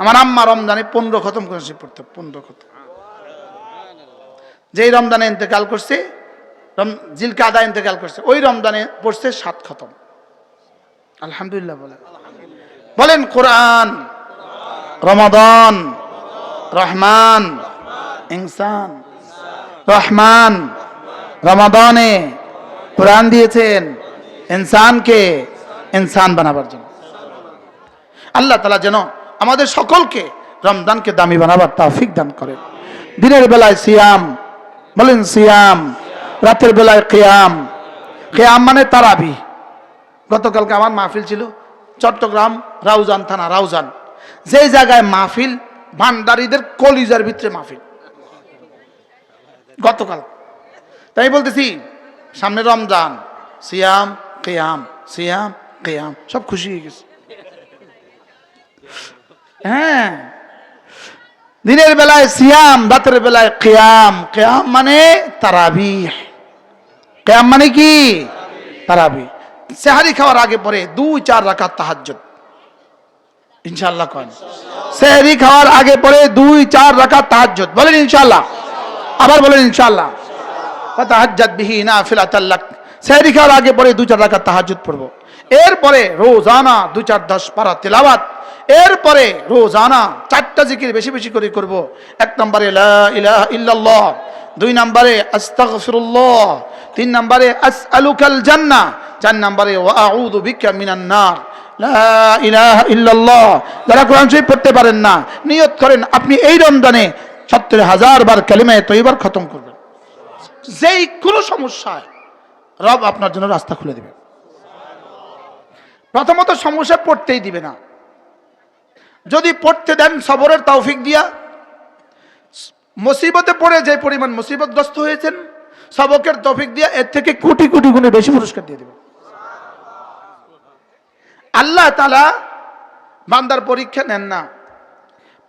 আমার আম্মা রমজানে পনেরো খতম করেছে পড়তে, পনেরো খতম। যেই রমজানে ইন্তেকাল করছে জিলকা আদা ইন্তেকাল করছে, ওই রমজানে পড়ছে সাত খতম। আলহামদুলিল্লাহ বলেন। বলেন কোরআন, রমাদান, রহমান, ইনসান, রহমান, রমাদানে কোরআন দিয়েছেন, ইনসানকে ইনসান বানাবার জন্য। আল্লাহ তালা যেন আমাদের সকলকে রমজানকে দামি বানাবার তৌফিক দান করেন। দিনের বেলায় সিয়াম, বলেন সিয়াম। রাতের বেলায় কেয়াম। কেয়াম মানে তারাবি। গতকালকে আমার মাহফিল ছিল, চট্টগ্রাম রাউজান থানা, রাউজান। যে জায়গায় মাহফিল, ভান্ডারীদের কলিজার ভিতরে মাহফিল। গতকাল। তাই বলতেছি, সামনে রমজান। সিয়াম, কেয়াম সিয়াম, কেয়াম। সব খুশি হয়ে গেছে। হ্যাঁ। দিনের বেলায় সিয়াম, রাতের বেলায় কেয়াম। কেয়াম মানে তারাবি কেয়াম মানে কি? তারাবি সেহারি খাওয়ার আগে পরে দুই, চার রাকাত তাহাজ্জুদ। ইনশাআল্লাহ কন সেহারি খাওয়ার আগে পরে দুই, চার রাকাত তাহাজ্জুদ। বলেন ইনশাআল্লাহ। আবার বলেন ইনশাআল্লাহ। ফাতাহাজ্জাদ বিহি নাফিলাতাল লাক। সেহারি খাওয়ার আগে পরে দুই, চার রাকাত তাহাজ্জুদ পড়ব। এরপরে রোজানা, দুই, চার, দশ পারা তেলাওয়াত। এরপরে রোজানা চারটা জিকির বেশি বেশি করে করব। এক নম্বরে ইল্লাল্লাহ, দুই নম্বরে আস্তাগফিরুল্লাহ, তিন নম্বরে আসআলুকাল জান্নাহ, চার নম্বরে ওয়া আউযু বিকা মিনান নার। লা ইলাহা ইল্লাল্লাহ, যারা কোরআন শরীফ পড়তে পারেন না, নিয়ত করেন আপনি এই রমজানে সত্তর হাজার বার কালিমায়ে তৈবার খতম করবেন। যেই কোনো সমস্যায় রব আপনার জন্য রাস্তা খুলে দেবে প্রথমত সমস্যা পড়তেই দিবে না। যদি পড়তে দেন সবরের তৌফিক দিয়া। মুসিবতে পড়ে যে পরিমাণ মুসিবতগ্রস্ত হয়েছেন, সবকের তৌফিক দিয়া এর থেকে কোটি কোটি গুণে বেশি পুরস্কার দিয়ে দেবে আল্লাহ তালা বান্দার পরীক্ষা নেন না।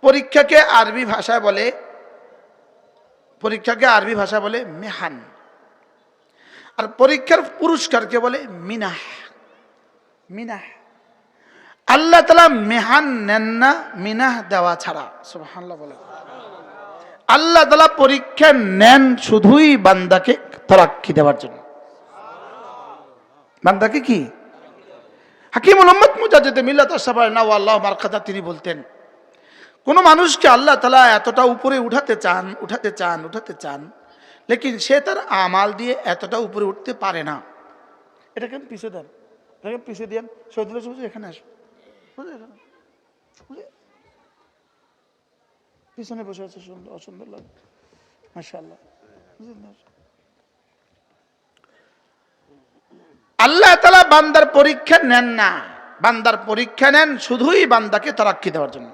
পরীক্ষাকে আরবি ভাষায় বলে, পরীক্ষাকে আরবি ভাষা বলে মেহান। আর পরীক্ষার পুরস্কারকে বলে মিনাহ। মিনাহ। আল্লাহ তালা মেহান নেন না, মিনাহ দেওয়া ছাড়া সুবহানাল্লাহ বলে আল্লাহ তালা পরীক্ষা নেন শুধুই বান্দাকে তরাক্কি দেওয়ার জন্য বান্দাকে কি হাকিম মোহাম্মদ মুজাজিদ মিল্লাত সাফার না আল্লাহ মারখাতা তিনি বলতেন, কোনো মানুষকে আল্লাহ তালা এতটা উপরে উঠাতে চান উঠাতে চান উঠাতে চান, লেকিন সে তার আমাল দিয়ে এতটা উপরে উঠতে পারে না এটাকে পিছিয়ে দেন, এটাকে পিছিয়ে দেন এখানে আসো বুঝলে এখানে? বুঝলে? পিছনে বসে আছে সুন্দর, অসুন্দর লাগে। মাশাআল্লাহ। আল্লাহ তালা বান্দার পরীক্ষা নেন না। বান্দার পরীক্ষা নেন, শুধুই বান্দাকে তরাক্কি দেওয়ার জন্য।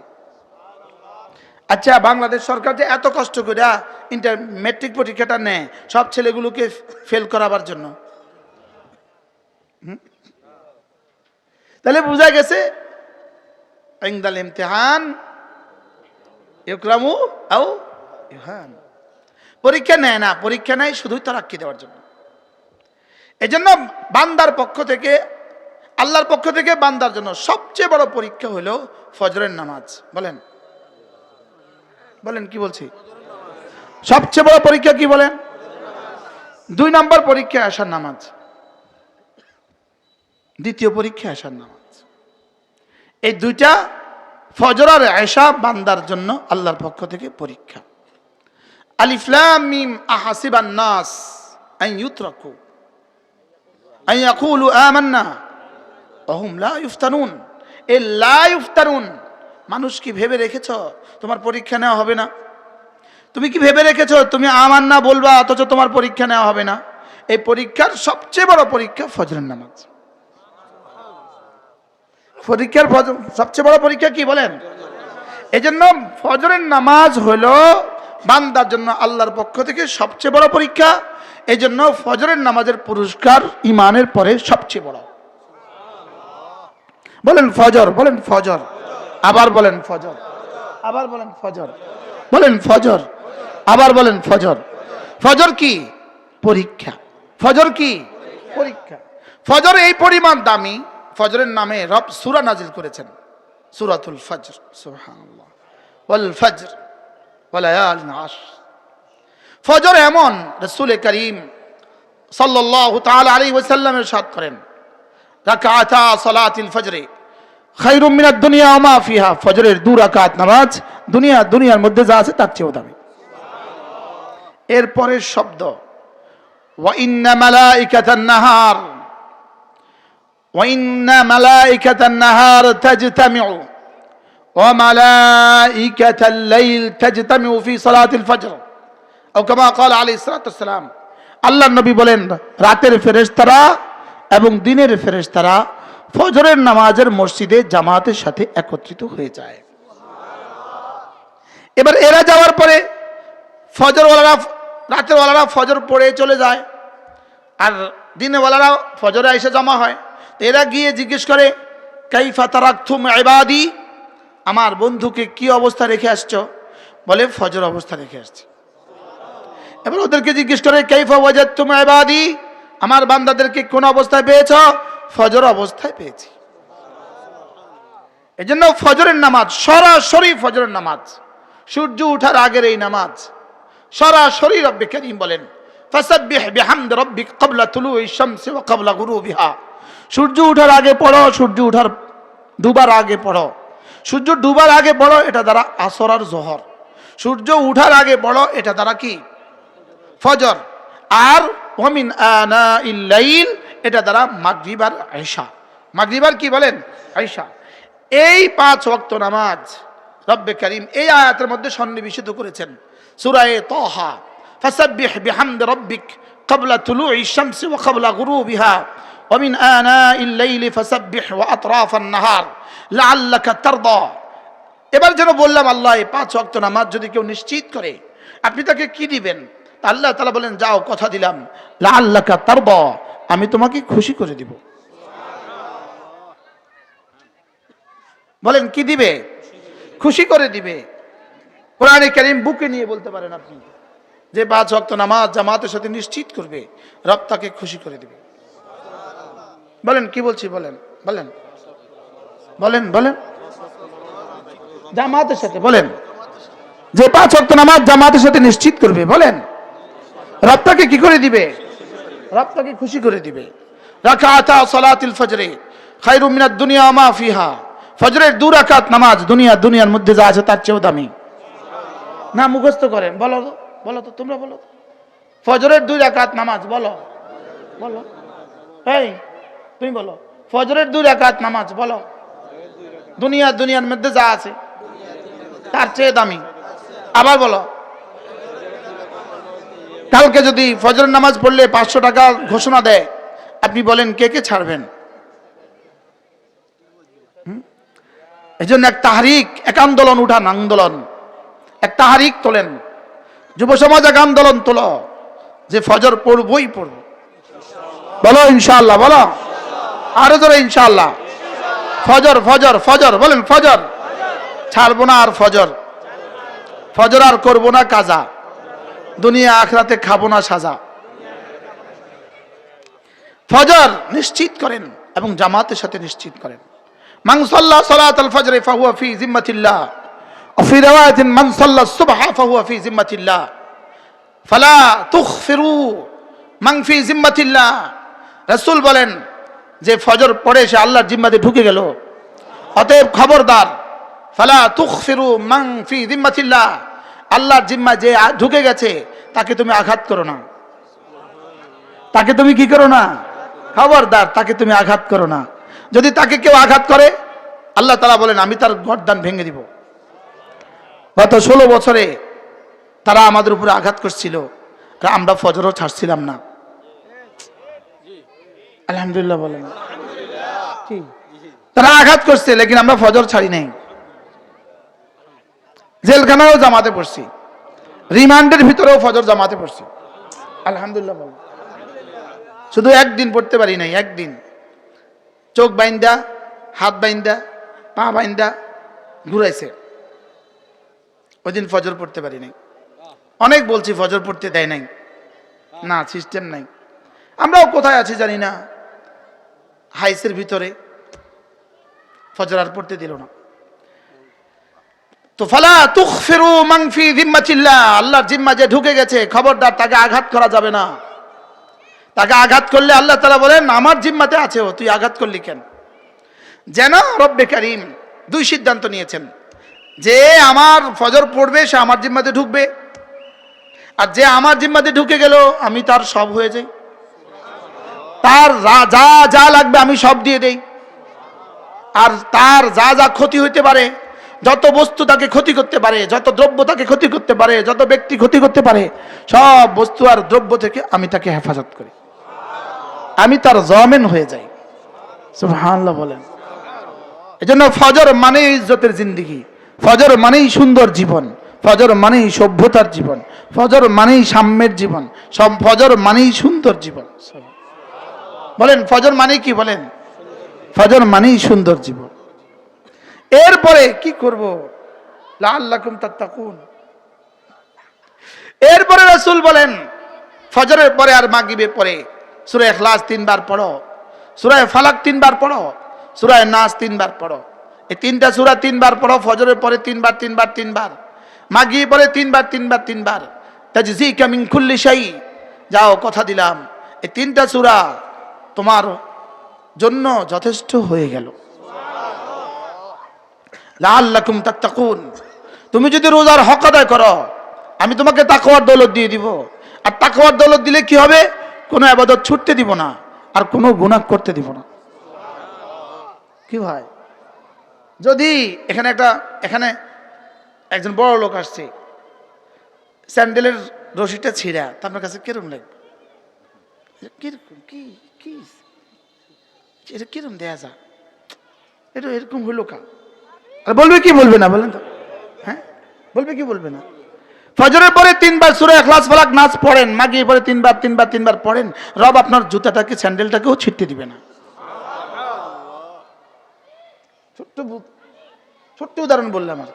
আচ্ছা বাংলাদেশ সরকার যে এত কষ্ট করে ইন্টার মেট্রিক পরীক্ষাটা নেয়, সব ছেলেগুলোকে ফেল করাবার জন্য? তাহলে বোঝা গেছে ইংদাল ইমতিহান ইকরামু আও ইহান পরীক্ষা নেয় না, পরীক্ষা নেয় শুধুই তারাক্কি দেওয়ার জন্য। এজন্য বান্দার পক্ষ থেকে, আল্লাহর পক্ষ থেকে বান্দার জন্য সবচেয়ে বড় পরীক্ষা হলো ফজরের নামাজ। বলেন। বলেন, কি বলছি? সবচেয়ে বড় পরীক্ষা কি বলেন? দুই নম্বর পরীক্ষা আসার নামাজ। দ্বিতীয় পরীক্ষা আসার নামাজ। এই দুইটা ফজর আর আয়সা বান্দার জন্য আল্লাহর পক্ষ থেকে পরীক্ষা। আন ইয়াকুলু আমান্না অহুম এ মানুষ কি ভেবে রেখেছ তোমার পরীক্ষা নেওয়া হবে না? তুমি কি ভেবে রেখেছ তুমি আমার না বলবা, অথচ তোমার পরীক্ষা নেওয়া হবে না? এই পরীক্ষার সবচেয়ে বড় পরীক্ষা ফজরের নামাজ। পরীক্ষার সবচেয়ে বড় পরীক্ষা কি বলেন? এজন্য ফজরের নামাজ হলো বান্দার জন্য আল্লাহর পক্ষ থেকে সবচেয়ে বড় পরীক্ষা। এজন্য ফজরের নামাজের পুরস্কার ইমানের পরে সবচেয়ে বড়। বলেন ফজর বলেন ফজর, আবার বলেন ফজর, আবার বলেন ফজর বলেন ফজর, আবার বলেন ফজর। ফজর কি? পরীক্ষা। ফজর কি? পরীক্ষা। ফজর এই পরিমাণ দামি ফজরের নামে রব সুরা নাজিল করেছেন। সুরাতুল ফজর, সুবহানাল্লাহ। ওয়াল ফজর এমন রসুল করিম সাল্লাল্লাহু তাআলা আলাইহি ওয়াসাল্লাম ইরশাদ করেন। রাকাতা সালাতিল ফজরে। খায়রুম মিনাদ দুনিয়া মা ফজরের দু রাকাত নামাজ, দুনিয়া দুনিয়ার মধ্যে যা আছে তার চেয়েও দামি। এরপরের শব্দ, ওয়া ইন্না মালাইকাতান ওয়াসসালাম নবী বলেন, রাতের ফেরেশতারা এবং দিনের ফেরেশতারা ফজরের নামাজের মসজিদে জামাতের সাথে একত্রিত হয়ে যায়। এবার এরা যাওয়ার পরে ফজরওয়ালারা রাতের ওয়ালারা ফজর পড়ে চলে যায়, আর দিনেওয়ালারা ফজরে এসে জমা হয়। এরা গিয়ে জিজ্ঞেস করে, কাইফা তারাকথুম ইবাদি? আমার বন্ধুকে কি অবস্থা রেখে আসছো? বলে, ফজর অবস্থা রেখে আসছে। এবার ওদেরকে জিজ্ঞেস করে, কাইফা ওয়াজাদতুম ইবাদি? আমার বান্দাদেরকে কোন অবস্থায় পেয়েছ? ফজর অবস্থায় পেয়েছি। এজন্য ফজরের নামাজ, সরাসরি ফজরের নামাজ, সূর্য উঠার আগের এই নামাজ, সরাসরি রব্বে বলেন, ফাসাব্বিহ বিহামদ রব্বিক ক্বাবলা তুলুই শামসি ওয়া ক্বাবলা গুরুবিহা। সূর্য উঠার আগে পড়ো, সূর্য উঠার ডুবার আগে পড়ো। সূর্য ডুবার আগে পড়ো, এটা দ্বারা আসর আর জহর। সূর্য উঠার আগে পড়ো, এটা দ্বারা কি? ফজর। আর ওমিন ইল্লাইল এটা দ্বারা মাগরিবার আয়সা মাগরিবার কি বলেন? আয়সা এই পাঁচ অক্ত নামাজ রব্বে করিম এই আয়াতের মধ্যে সন্নিবেশিত করেছেন। সুরায়ে তহা, ফসাব্বিহ বিহামদ রব্বিক ক্বাবলা তুলুই শামসি ওয়া গুরু বিহা ومن آناء الليل فسبح وأطراف النهار لعلك ترضى এবার যেন বললাম আল্লাহ এই পাঁচ ওয়াক্ত নামাজ যদি কেউ নিশ্চিত করে আপনি তাকে কি দিবেন তা আল্লাহ তালা বলেন যাও কথা দিলাম লা আল্লাহ তার আমি তোমাকে খুশি করে দিব বলেন কি দিবে খুশি করে দিবে কোরআনে কারিম বুকে নিয়ে বলতে পারেন আপনি যে পাঁচ ওয়াক্ত নামাজ জামাতের সাথে নিশ্চিত করবে রব তাকে খুশি করে দিবে বলেন, কি বলছি, বলেন বলেন। বলেন বলেন। জামাতের সাথে, বলেন। যে পাঁচ ওয়াক্ত নামাজ জামাতের সাথে নিশ্চিত করবে, বলেন। রপ্তাকে তাকে কি করে দিবে? রপ্তাকে খুশি করে দিবে। রাকাতা সালাতিল ফজরে খায়রু মিনাদ দুনিয়া মা ফিহা। ফজরের দু রাকাত নামাজ দুনিয়া, দুনিয়ার মধ্যে যা আছে তার চেয়েও দামি। না, মুখস্থ করেন। বলো তো বলো তো, তোমরা বলো। ফজরের দুই রাকাত নামাজ, বলো। বলো। এই তুমি বলো। ফজরের দুই রাকাত নামাজ বলো। দুনিয়া দুনিয়ার মধ্যে যা আছে, তার চেয়ে দামি। আবার বলো। কালকে যদি ফজরের নামাজ পড়লে পাঁচশো টাকা ঘোষণা দেয়, আপনি বলেন, কে কে ছাড়বেন? এই জন্য এক তাহারিক, এক আন্দোলন, উঠান আন্দোলন। এক তাহারিক তোলেন। যুব সমাজ এক আন্দোলন তোলো। যে ফজর পড়বই পড়ব। বলো, ইনশাআল্লাহ, বলো। আরো জোরে ইনশাআল্লাহ ফজর ফজর ফজর বলেন ফজর ছাড়বো না আর ফজর ফজর আর করবো না কাজা দুনিয়া আখরাতে খাবো না সাজা ফজর নিশ্চিত করেন এবং জামাতের সাথে নিশ্চিত করেন মান সাল্লা সালাত আল ফজরে ফাহুয়া ফি জিম্মাতিল্লাহ وفي رواية من صلى الصبح فهو في ذمة الله فلا تخفروا من في ذمة الله রাসূল বলেন যে ফজর পড়ে সে আল্লাহর জিম্মাতে ঢুকে গেল। অতএব খবরদার, ফালা তুখফিরু মান ফি জিম্মাতিল্লাহ। আল্লাহর জিম্মা যে ঢুকে গেছে, তাকে তুমি আঘাত করো না। তাকে তুমি কি করো না? খবরদার, তাকে তুমি আঘাত করো না। যদি তাকে কেউ আঘাত করে, আল্লাহ তালা বলেন, আমি তার গর্দান ভেঙে দিব। গত ষোলো বছরে তারা আমাদের উপরে আঘাত করছিল। আমরা ফজরও ছাড়ছিলাম না। আলহামদুলিল্লাহ বলেন। তারা আঘাত করছে লেকিন আমরা ফজর ছাড়ি নাই। জেলখানাও জামাতে পড়ছি। রিমান্ডের ভিতরেও ফজর জামাতে পড়ছি। আলহামদুলিল্লাহ বলেন। শুধু একদিন পড়তে পারি নাই একদিন। চোখ বাইন্দা হাত বাইন্দা পা বাইন্দা ঘুরাইছে। ওই দিন ফজর পড়তে পারি নাই। অনেক বলছি ফজর পড়তে দেয় নাই। না সিস্টেম নাই। আমরাও কোথায় আছি জানি না। হাইসের ভিতরে ফজর আর পড়তে দিল না। তো ফালা তুখফিরু মান ফি জিম্মাতিল্লাহ, আল্লাহর জিম্মা যে ঢুকে গেছে, খবরদার তাকে আঘাত করা যাবে না। তাকে আঘাত করলে আল্লাহ তালা বলেন, আমার জিম্মাতে আছে ও, তুই আঘাত করলি কেন? যেন রব্বে কারিম দুই সিদ্ধান্ত নিয়েছেন। যে আমার ফজর পড়বে, সে আমার জিম্মাতে ঢুকবে। আর যে আমার জিম্মাতে ঢুকে গেল, আমি তার সব হয়ে যাই। তার যা- যা লাগবে আমি সব দিয়ে দেই। আর তার যা যা ক্ষতি হইতে পারে, যত বস্তু তাকে ক্ষতি করতে পারে, যত দ্রব্য তাকে ক্ষতি করতে পারে, যত ব্যক্তি ক্ষতি করতে পারে, সব বস্তু আর দ্রব্য থেকে আমি তাকে হেফাজত করি। আমি তার জমেন হয়ে যাই। সুবহানাল্লাহ বলেন। এজন্য ফজর মানেই ইজ্জতের জিন্দিগি। ফজর মানেই সুন্দর জীবন। ফজর মানেই সভ্যতার জীবন। ফজর মানেই সাম্যের জীবন। সব ফজর মানেই সুন্দর জীবন। বলেন ফজর মানে কি বলেন? ফজর মানেই সুন্দর জীবন। এরপরে কি করব? লাল্লাকুম তাত্তাকুন। এরপরে রাসূল বলেন ফজরের পরে আর মাগিবে পরে সূরা ইখলাস তিনবার পড়ো সূরা ফালাক তিনবার পড়ো সূরা নাস তিনবার পড়ো। এই তিনটা সূরা তিনবার পড়ো ফজরের পরে তিনবার তিনবার তিনবার মাগরিবের পরে তিনবার তিনবার তিনবার। তাজজিকা মিন কুল্লি শাই। যাও কথা দিলাম। এই তিনটা সূরা তোমার জন্য যথেষ্ট হয়ে গেল। লাল্লাকুম তাত্তাকুন। তুমি যদি রোজার হক আদায় করো, আমি তোমাকে তাকওয়ার দৌলত দিয়ে দিব। আর তাকওয়ার দৌলত দিলে কি হবে? কোনো আবাদত ছুটতে দিব না, আর কোনো গুনাহ করতে দিব না। কি ভাই? যদি এখানে একটা, এখানে একজন বড় লোক আসছে, স্যান্ডেলের রশিটা ছিঁড়া, তা আপনার কাছে কিরম লাগবে? কীরকম কি কি এটা কিরম দেয়া যা এটা এরকম হইল কা আর বলবে কি বলবে না বলেন তো হ্যাঁ বলবে কি বলবে না ফজরের পরে তিনবার সুরে এখলাস ফালাক, নাচ পড়েন মাগিয়ে পরে তিনবার তিনবার তিনবার পড়েন। রব আপনার জুতাটাকে, স্যান্ডেলটাকেও ছিটতে দিবে না। ছোট্ট ছোট্ট উদাহরণ বললাম আর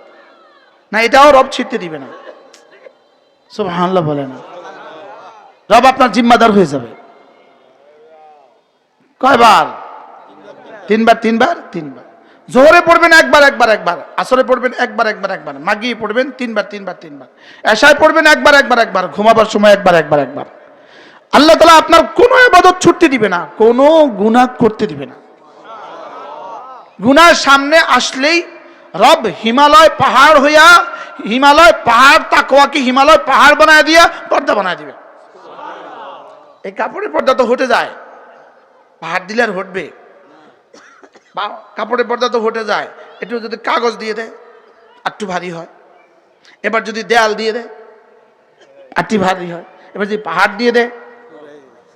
না, এটাও রব ছিটতে দিবে না। সব হানলা বলে না। রব আপনার জিম্মাদার হয়ে যাবে। কয়বার? তিনবার তিনবার? তিনবার। জোহরে পড়বেন একবার একবার একবার। আসরে পড়বেন একবার একবার একবার। মাগিয়ে পড়বেন তিনবার তিনবার তিনবার। এশায় পড়বেন একবার একবার একবার। ঘুমাবার সময় একবার একবার একবার। আল্লাহ তালা আপনার কোনো আবাদত ছুটতে দিবে না, কোনো গুণা করতে দিবে না। গুনার সামনে আসলেই রব হিমালয় পাহাড় হইয়া হিমালয় পাহাড়, তাকওয়াকে হিমালয় পাহাড় বানায় দিয়া পর্দা বানায় দিবে এই কাপড়ের পর্দা তো হটে যায়। পাহাড় দিলে আর হটবে। বা কাপড়ের পর্দা তো হটে যায়, একটু যদি কাগজ দিয়ে দেয় একটু ভারী হয়। এবার যদি দেয়াল দিয়ে দেয়, আটটি ভারী হয়। এবার যদি পাহাড় দিয়ে দেয়,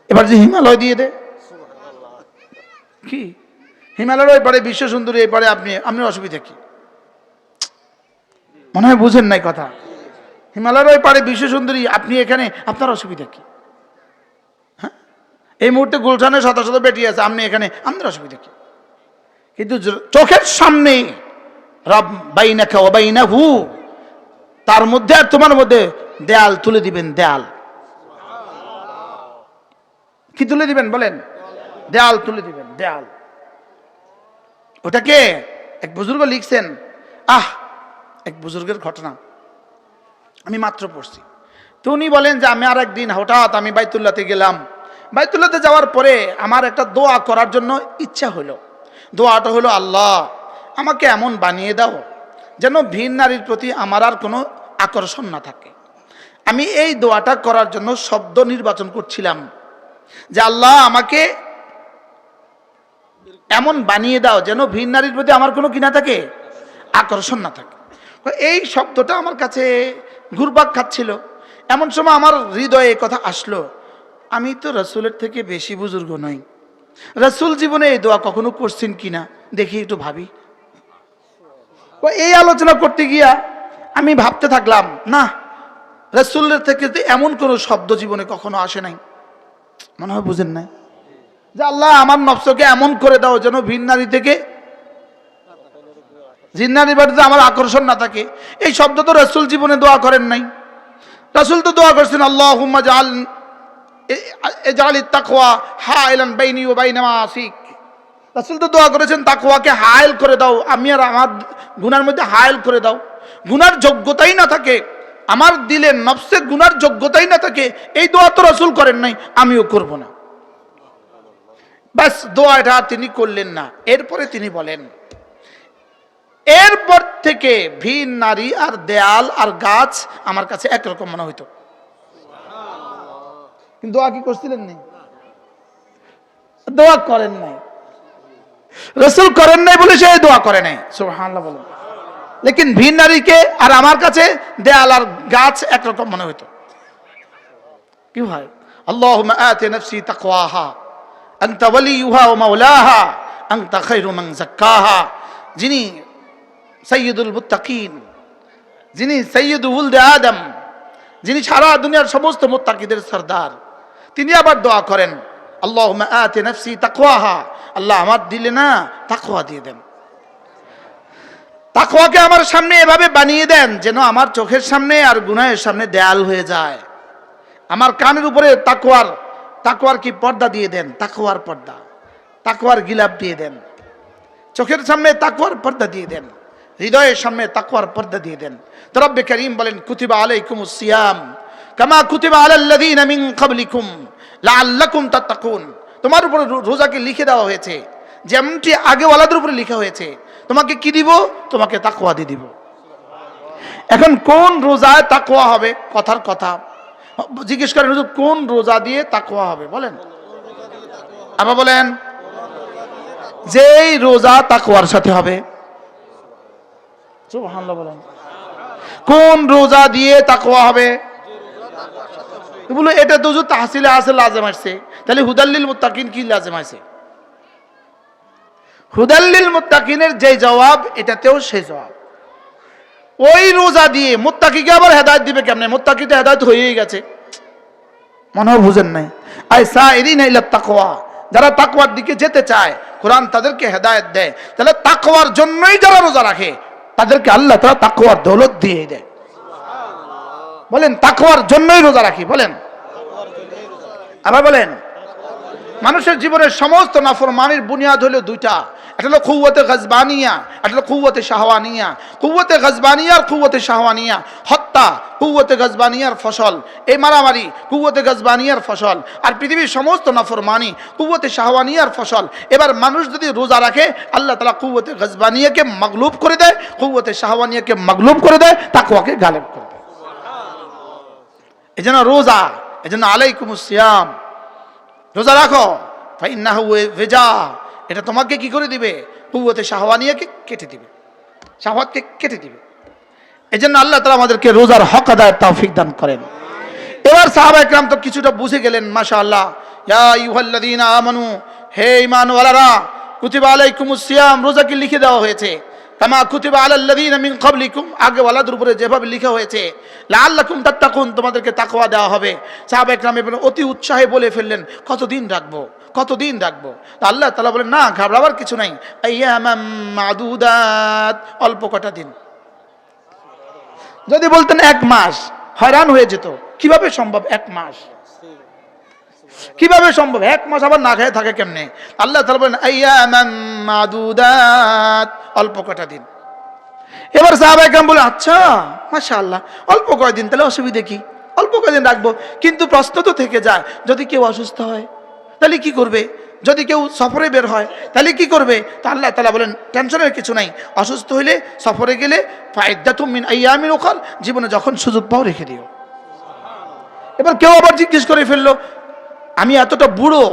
এবার যদি হিমালয় দিয়ে দেয়। কি? হিমালয়ের ওই পারে বিশ্ব সুন্দরী এই পারে আপনি অসুবিধা কি? মনে হয় বুঝেন নাই কথা। হিমালয়ের পারে বিশ্ব সুন্দরী আপনি এখানে, আপনার অসুবিধা কি? এই মুহূর্তে গুলশানে শত শত বেটি আছে আপনি এখানে আপনার অসুবিধা কি? কিন্তু চোখের সামনে রব বাইনা খাও বাইনা হু তার মধ্যে আর তোমার মধ্যে দেয়াল তুলে দিবেন, দেয়াল। কি তুলে দিবেন বলেন? দেয়াল তুলে দিবেন, দেয়াল। ওটাকে এক বুজুর্গ লিখছেন, আহ, এক বুজুর্গের ঘটনা। আমি মাত্র পড়ছি। তো উনি বলেন যে, আমি আর একদিন হঠাৎ আমি বাইতুল্লাতে গেলাম। বাইতুল্লাতে যাওয়ার পরে আমার একটা দোয়া করার জন্য ইচ্ছা হলো। দোয়াটা হলো, আল্লাহ, আমাকে এমন বানিয়ে দাও যেন ভিন নারীর প্রতি আমার আর কোনো আকর্ষণ না থাকে। আমি এই দোয়াটা করার জন্য শব্দ নির্বাচন করছিলাম যে, আল্লাহ, আমাকে এমন বানিয়ে দাও যেন ভিন নারীর প্রতি আমার কোনো কি না থাকে? আকর্ষণ না থাকে। এই শব্দটা আমার কাছে ঘুরবাক খাচ্ছিল। এমন সময় আমার হৃদয়ে কথা আসলো। আমি তো রসুলের থেকে বেশি বুজুর্গ নই। রসুল জীবনে এই দোয়া কখনো করছেন কিনা, দেখি একটু ভাবি। এই আলোচনা করতে গিয়া আমি ভাবতে থাকলাম, না, রসুলের থেকে তো এমন কোনো শব্দ জীবনে কখনো আসে নাই। মনে হয় বুঝেন নাই। যে আল্লাহ আমার নফসকে এমন করে দাও যেন ভিন নারী থেকে জিন্নারি বাড়িতে আমার আকর্ষণ না থাকে। এই শব্দ তো রসুল জীবনে দোয়া করেন নাই। রসুল তো দোয়া করছেন আল্লাহ জাল দোয়া করে দাও আমি আর আমার গুনার মধ্যে করে দাও গুনার যোগ্যতাই না থাকে আমার দিলে নফসে গুনার যোগ্যতাই না থাকে এই দোয়া তো রসুল করেন নাই আমিও করব না ব্যাস দোয়াটা তিনি করলেন না এরপরে তিনি বলেন এরপর থেকে ভিন নারী আর দেয়াল আর গাছ আমার কাছে একরকম মনে হইতো কিন্তু দোয়া কি করছিলেন নাই? দোয়া করেন নাই। রসুল করেন নাই বলে সে দোয়া করে নাই। সুবহানাল্লাহ বলেন। লেকিন ভিন নারীকে আর আমার কাছে দেয়াল আর গাছ একরকম মনে হইত। কি হয়? যিনি যিনি সৈয়দ আদম, যিনি সারা দুনিয়ার সমস্ত মোত্তাকিদের সর্দার। তিনি আবার দোয়া করেন আল্লাহ তাকওয়াহা। আল্লাহ আমার দিলে না, তাকওয়া দিয়ে দেন। তাকওয়াকে আমার সামনে এভাবে বানিয়ে দেন যেন আমার চোখের সামনে আর গুনাহের সামনে দেয়াল হয়ে যায়। আমার কানের উপরে তাকওয়ার তাকওয়ার কি পর্দা দিয়ে দেন? তাকওয়ার পর্দা। তাকওয়ার গিলাপ দিয়ে দেন। চোখের সামনে তাকওয়ার পর্দা দিয়ে দেন। হৃদয়ের সামনে তাকওয়ার পর্দা দিয়ে দেন। তো রব্বে করিম বলেন, কুতিবা আলাইকুম সিয়াম। কামা কুতিবা আলাল্লাযীনা মিন ক্বাবলিকুম লাআল্লাকুম তাত্তাকুন। তোমার উপরে রোজাকে লিখে দেওয়া হয়েছে। যেমনটি আগে ওয়ালাদের উপরে লিখা হয়েছে, তোমাকে কি দিব? তোমাকে তাকওয়া দিয়ে দিব। এখন কোন রোজায় তাকওয়া হবে? কথার কথা। জিজ্ঞেস করেন কোন রোজা দিয়ে তাকওয়া হবে? বলেন। আবার বলেন, যেই রোজা তাকওয়ার সাথে হবে। বলেন। কোন রোজা দিয়ে তাকওয়া হবে? বলো, এটা তো হুজুর তাহসিলে আছে লাজেম আসছে। তাহলে হুদাল্লিল মুত্তাকিন কি লাজেম আছে হুদাল্লিল মুত্তাকিনের যে জবাব, এটাতেও সেই জবাব। ওই রোজা দিয়ে মোত্তাকিকে আবার হেদায়ত দিবে কেমনে? মোত্তাকি তো হেদায়ত হয়েই গেছে। মনেও বুঝেন নাই। আই সা এরই নাই তাকওয়া। যারা তাকওয়ার দিকে যেতে চায়, কোরআন তাদেরকে হেদায়ত দেয়। তাহলে তাকওয়ার জন্যই যারা রোজা রাখে, তাদেরকে আল্লাহ তারা তাকওয়ার দৌলত দিয়ে দেয়। বলেন, তাকওয়ার জন্যই রোজা রাখি, বলেন। আবার বলেন, মানুষের জীবনের সমস্ত নাফরমানির বুনিয়াদ হলো দুইটা। একটা হলো কুয়াতে গজবানিয়া, একটা হলো কুয়াতে শাহওয়ানিয়া। কুয়াতে গজবানিয়া আর কুয়াতে শাহওয়ানিয়া। হত্যা কুয়াতে গজবানিয়ার ফসল। এই মারামারি কুয়াতে গজবানিয়ার ফসল। আর পৃথিবীর সমস্ত নাফরমানি কুয়াতে শাহওয়ানিয়ার ফসল। এবার মানুষ যদি রোজা রাখে, আল্লাহ তালা কুয়াতে গজবানিয়াকে মগলুব করে দেয় কুয়াতে শাহওয়ানিয়াকে মগলুব করে দেয় তাকুয়াকে গালেব করে দেয়। এই জন্য রোজা এই জন্য আলাইকুম সিয়াম। রোজা রাখো। ফাইন্না ভেজা এটা তোমাকে কি করে দিবে? কুয়াতে শাহওয়ানিয়াকে কেটে দিবে। শাহওয়াতকে কেটে দিবে। এই জন্য আল্লাহ তালা আমাদেরকে রোজার হক আদায়ের তৌফিক দান করেন। এবার সাহাবা একরাম তো কিছুটা বুঝে গেলেন মাশা আল্লাহ ইয়া আমানু, হে ঈমানওয়ালারা, কুতিবা আলাইকুমুস সিয়াম রোজাকে লিখে দেওয়া হয়েছে? কামা কুতিবা আলাল্লাযীনা মিন ক্বাবলিকুম। আগে ওয়ালাদের উপরে যেভাবে লেখা হয়েছে, লাআল্লাকুম তাত্তাকুন, তোমাদেরকে তাকওয়া দেওয়া হবে। সাহাবা একরাম এবার অতি উৎসাহে বলে ফেললেন, কতদিন রাখব? কতদিন রাখব? আল্লাহ তাআলা বলেন, না, ঘাবড়াবার কিছু নাই। আইয়ামাম মাদুদাত। অল্প কটা দিন। যদি বলতেন এক মাস, হয়রান হয়ে যেত। কীভাবে সম্ভব এক মাস? কীভাবে সম্ভব? এক মাস আবার না খেয়ে থাকে কেমনে? আল্লাহ অল্প কটা দিন। এবার কেমন বলে আচ্ছা মাশাআল্লাহ, অল্প কয়দিন তাহলে অসুবিধে কি? অল্প কয়দিন রাখব। কিন্তু প্রশ্ন তো থেকে যায়, যদি কেউ অসুস্থ হয়, তাহলে কি করবে? যদি কেউ সফরে বের হয়, তাহলে কি করবে? তা আল্লাহ তালা বলেন টেনশনের কিছু নাই। অসুস্থ হইলে সফরে গেলে ফায়দা তুমিন আইয়ামিন ওখাল জীবনে যখন সুযোগ পাও, রেখে দিও। এবার কেউ আবার জিজ্ঞেস করে ফেলল আমি এতটা বুড়ো,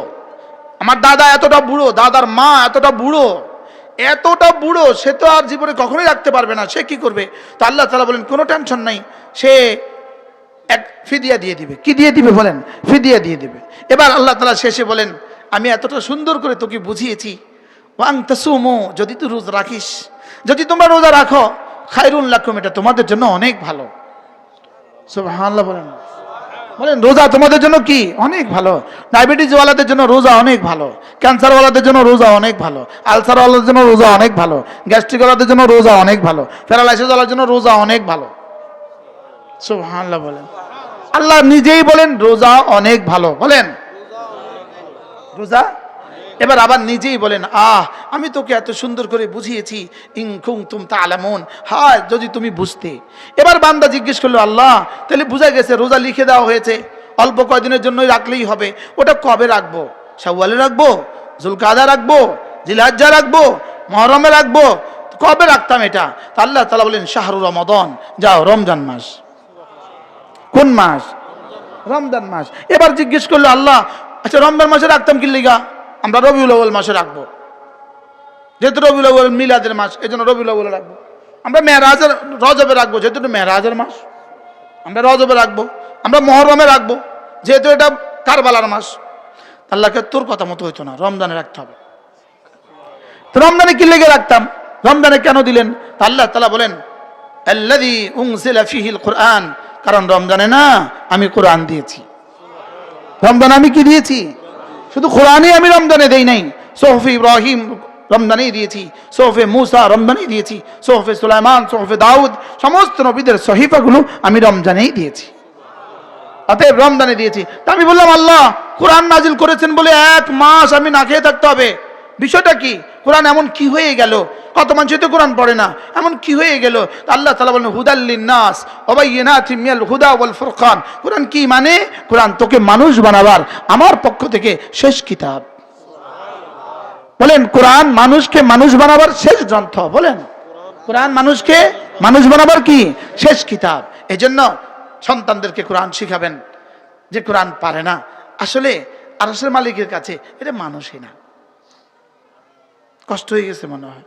আমার দাদা এতটা বুড়ো, দাদার মা এতটা বুড়ো এতটা বুড়ো, সে তো আর জীবনে কখনোই রাখতে পারবে না, সে কি করবে? তো আল্লাহ তালা বলেন, কোনো টেনশন নাই, সে এক ফিদিয়া দিয়ে দিবে। কি দিয়ে দিবে বলেন? ফিদিয়া দিয়ে দিবে। এবার আল্লাহ তালা শেষে বলেন, আমি এতটা সুন্দর করে তোকে বুঝিয়েছি, ওয়াং তাসুমু, যদি তুই রোজা রাখিস, যদি তোমরা রোজা রাখো খাইরুল লাকুম, এটা তোমাদের জন্য অনেক ভালো। সুবহানাল্লাহ বলেন। বলেন, রোজা তোমাদের জন্য কি? অনেক ভালো। ডায়াবেটিসওয়ালাদের জন্য রোজা অনেক ভালো। ক্যান্সারওয়ালাদের জন্য রোজা অনেক ভালো। আলসার ওয়ালাদের জন্য রোজা অনেক ভালো। গ্যাস্ট্রিকওয়ালাদের জন্য রোজা অনেক ভালো। প্যারালাইসিসওয়ালার জন্য রোজা অনেক ভালো। সুবহানাল্লাহ বলেন। আল্লাহ নিজেই বলেন, রোজা অনেক ভালো। বলেন। রোজা এবার আবার নিজেই বলেন, আহ, আমি তোকে এত সুন্দর করে বুঝিয়েছি। ইংখুং তুম তা আলামুন হায়, যদি তুমি বুঝতে। এবার বান্দা জিজ্ঞেস করল, আল্লাহ, তাহলে বুঝা গেছে, রোজা লিখে দেওয়া হয়েছে। অল্প কয়দিনের জন্যই রাখলেই হবে। ওটা কবে রাখব? শাওয়ালে রাখব? জুলকাদা রাখব? জিলহাজ্জা রাখব? মহরমে রাখব? কবে রাখতাম এটা? তা আল্লাহ তালা বলেন, শাহরু রমদন। যাও, রমজান মাস। কোন মাস? রমজান মাস। এবার জিজ্ঞেস করল, আল্লাহ আচ্ছা রমজান মাসে রাখতাম কি লিগা? আমরা রবিউল আউ্ল মাসে রাখব। যেহেতু রবিউল আউ্ল মিলাদের মাস এই জন্য রবিউল আউ্ল রাখব। আমরা মেহরাজের রজবে রাখব, যেহেতু মেহরাজের মাস। আমরা রজবে রাখব, আমরা মহরমে রাখব, যেহেতু এটা কারবালার মাস। আল্লাহকে তোর কথা মতো হইতো না, রমজানে রাখতে হবে। তো রমজানে কি লেগে রাখতাম? রমজানে কেন দিলেন? আল্লাহ তালা বলেন কোরআন। কারণ রমজানে না, আমি কোরআন দিয়েছি। রমজান আমি কি দিয়েছি? শুধু কোরআনে আমি রমজানে দেই নাই, সোহফে ইব্রাহিম রমজানেই দিয়েছি, সোহফে মুসা রমজানেই দিয়েছি, সোহফে সুলাইমান, সোহফে দাউদ, সমস্ত নবীদের সহিফাগুলো আমি রমজানেই দিয়েছি। অতএব রমজানে দিয়েছি। তা আমি বললাম, আল্লাহ, কোরআন নাজিল করেছেন বলে এক মাস আমি না খেয়ে থাকতে হবে। বিষয়টা কি? কোরআন এমন কি হয়ে গেল? কত মানুষ তো কোরআন পড়ে না। এমন কি হয়ে গেল? আল্লাহ তালা বলেন হুদাল্লিন নাস ওবাইনাথ মিয়াল হুদা ওয়াল ফুরকান। কোরআন কি মানে? কোরআন তোকে মানুষ বানাবার, আমার পক্ষ থেকে শেষ কিতাব। বলেন, কোরআন মানুষকে মানুষ বানাবার শেষ গ্রন্থ বলেন। কোরআন মানুষকে মানুষ বানাবার কি? শেষ কিতাব। এজন্য সন্তানদেরকে কোরআন শিখাবেন যে কোরআন পারে না। আসলে আরসের মালিকের কাছে এটা মানুষই না। কষ্ট হয়ে গেছে মনে হয়।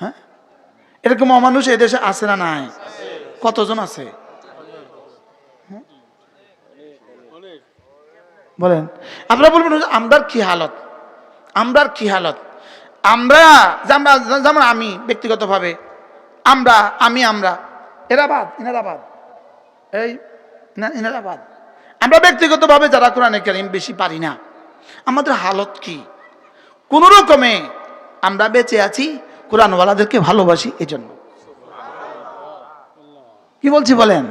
হ্যাঁ? এরকম অমানুষ এদেশে আছে না নাই? কতজন আছে? বলেন। আপনারা বলবেন আমরার কি হালত? আমরার কি হালত? আমরা যেমন যেমন আমি ব্যক্তিগতভাবে, আমরা, আমি আমরা, এরা বাদ এনারা বাদ। এই, না- এনারা বাদ। আমরা ব্যক্তিগতভাবে যারা কোরআনে কারিম বেশি পারি না, আমাদের হালত কি? কোন রকমে আমরা বেঁচে আছি, কোরআনওয়ালাদেরকে ভালোবাসি এজন্য। কি বলছি বলেন?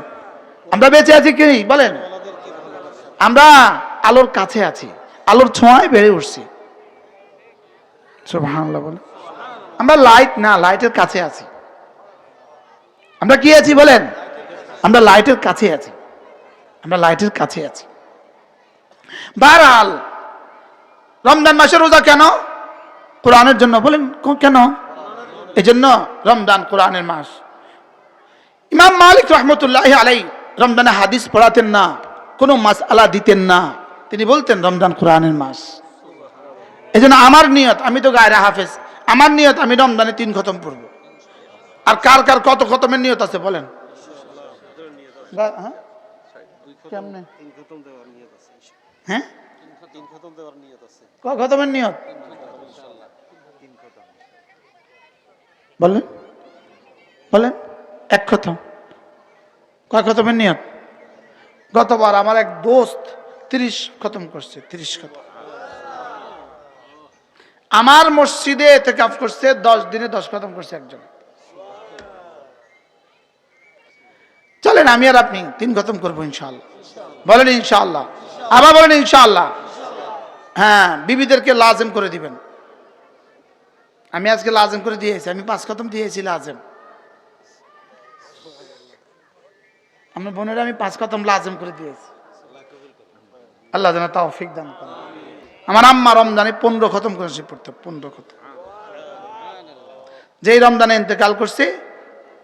আমরা বেঁচে আছি কি? বলেন। আমরা আলোর কাছে আছি, আলোর ছোঁয়ায় বেড়ে উঠছি। বলে আমরা লাইট না লাইটের কাছে আছি। আমরা কি আছি বলেন? আমরা লাইটের কাছে আছি। আমরা লাইটের কাছে আছি। বারাল, রমজান মাসের রোজা কেন? কোরআনের জন্য বলেন কেন? এই জন্য রমজান কোরআনের মাস। ইমাম মালিক রহমতুল্লাহ আলাই রমজানে হাদিস পড়াতেন না কোনো মাস আলা দিতেন না। তিনি বলতেন রমজান কোরআনের মাস। এই জন্য আমার নিয়ত আমি তো গায়রা হাফেজ আমার নিয়ত আমি রমজানে তিন খতম পড়ব। আর কার কার কত খতমের নিয়ত আছে বলেন? হ্যাঁ? কেমনে? তিন খতম দেওয়ার নিয়ত আছে হ্যাঁ তিন খতম দেওয়ার নিয়ত আছে ক খতমের নিয়ত তিন খতম বলেন। বলেন। এক খতম কয় খতমের নিয়ত? গতবার আমার এক দোস্ত তিরিশ খতম করছে, তিরিশ খতম। আমার মসজিদে এতে কাপ করছে, দশ দিনে দশ খতম করছে একজন। চলেন, আমি আর আপনি তিন খতম করব ইনশাল্লাহ বলেন ইনশাল্লাহ আবার বলেন ইনশাল্লাহ হ্যাঁ বিবিদেরকে লাজেম করে দিবেন। আমি আজকে লাজেম করে দিয়েছি, আমি পাঁচ খতম দিয়েছি লাজেম। আমার বোনের, আমি পাঁচ খতম লাজেম করে দিয়েছি। আল্লাহ যেন তৌফিক দান করেন। আমার আম্মা রমজানে পনেরো খতম করেছে পড়তে, পনেরো খতম। যেই রমজানে ইন্তেকাল করছে,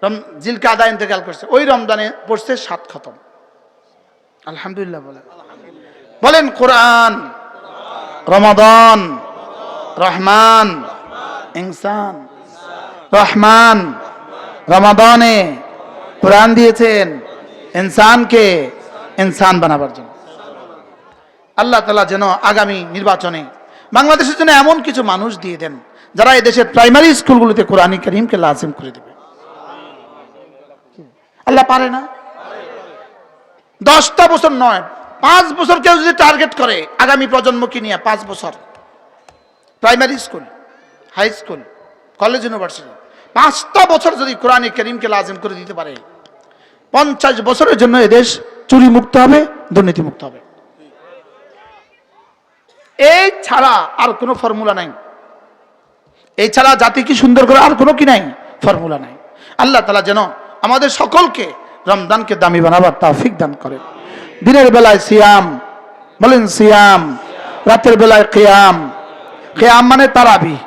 রম, জিলকাদা ইন্তেকাল করছে, ওই রমজানে পড়ছে সাত খতম। আলহামদুলিল্লাহ বলেন। বলেন, কোরআন, রমাদান, রহমান ইনসান। রহমান রমাদানে কোরআন দিয়েছেন ইনসানকে ইনসান বানাবার জন্য। আল্লাহ তালা যেন আগামী নির্বাচনে বাংলাদেশের জন্য এমন কিছু মানুষ দিয়ে দেন, যারা এদেশের প্রাইমারি স্কুলগুলোতে কোরআন করিমকে লাজিম করে দেবে। আল্লাহ পারে না? দশটা বছর নয়, পাঁচ বছর কেউ যদি টার্গেট করে আগামী প্রজন্মকে নিয়ে, পাঁচ বছর। Primary school. High school, college, university. পাঁচটা বছর যদি কোরআন করিমকে লাজিম করে দিতে পারে, পঞ্চাশ বছরের জন্য এদেশ চুরি মুক্ত হবে দুর্নীতি মুক্ত হবে। এই ছাড়া আর কোনো ফর্মুলা নাই। এই ছাড়া জাতি কি সুন্দর করে, আর কোনো কি নাই? ফর্মুলা নাই। আল্লাহ তালা যেন আমাদের সকলকে রমজানকে দামি বানাবার তৌফিক দান করেন। দিনের বেলায় সিয়াম, বলেন সিয়াম। রাতের বেলায় কিয়াম। কিয়াম মানে তারাবি।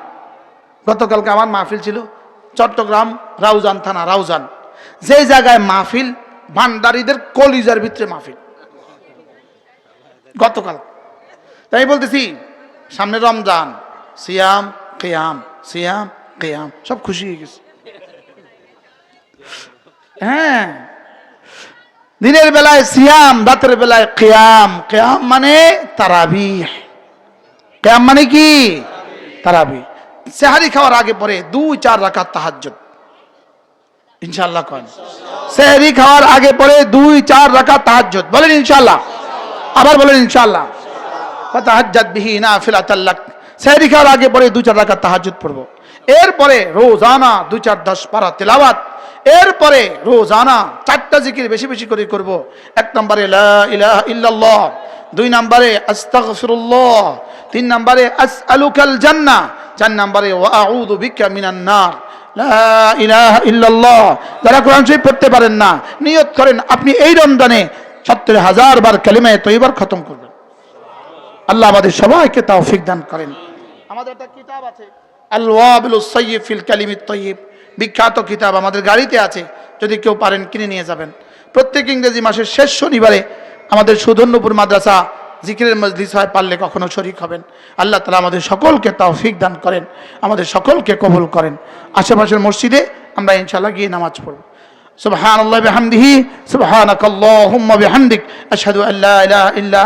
গতকালকে আমার মাহফিল ছিল, চট্টগ্রাম রাউজান থানা, রাউজান। যে জায়গায় মাহফিল, ভান্ডারীদের কলিজার ভিতরে মাহফিল। গতকাল। তাই বলতেছি, সামনে রমজান, সিয়াম, কেয়াম সিয়াম, কেয়াম, সব খুশি হয়ে গেছে। হ্যাঁ। দিনের বেলায় সিয়াম, রাতের বেলায় কেয়াম। কেয়াম মানে তারাবি কেয়াম মানে কি? তারাবি সেহারি খাওয়ার আগে পরে দুই, চার রাকাত তাহাজ্জুদ। ইনশাআল্লাহ কন সেহারি খাওয়ার আগে পরে দুই, চার রাকাত তাহাজ্জুদ। বলেন ইনশাআল্লাহ। আবার বলেন আগে পরে রোজানা চারটা জিকির বেশি বেশি করে করব। এক নম্বরে ইল্লাল্লাহ। দুই নম্বরে আস্তাগফিরুল্লাহ, তিন নম্বরে আসআলুকাল জান্নাহ, চার নম্বরে ওয়া আউযু বিকা মিনান নার। লা ইলাহা ইল্লাল্লাহ। যারা কোরআন শরীফ পড়তে পারেন না, নিয়ত করেন আপনি এই রমজানে সত্তর হাজার বার কালিমায় তৈবার খতম করবেন। আল্লাহ আমাদের সবাইকে তৌফিক দান করেন। আমাদের একটা কিতাব আছে আল ওয়াবিল সাইয়্যিব ফিল কালিমিত তাইয়্যিব বিখ্যাত কিতাব আমাদের গাড়িতে আছে, যদি কেউ পারেন কিনে নিয়ে যাবেন। প্রত্যেক ইংরেজি মাসের শেষ শনিবারে আমাদের সুধন্যপুর মাদ্রাসা জিকিরের মজলিস হয়, পারলে কখনো শরিক হবেন। আল্লাহ তালা আমাদের সকলকে তৌফিক দান করেন, আমাদের সকলকে কবুল করেন। আশেপাশের মসজিদে আমরা ইনশাল্লাহ গিয়ে নামাজ পড়ব। সুবহান আল্লাহ বেহামদিহি সুবহানাক আল্লাহুম্মা বিহামদিক, আশহাদু আল্লা ইলাহা ইল্লা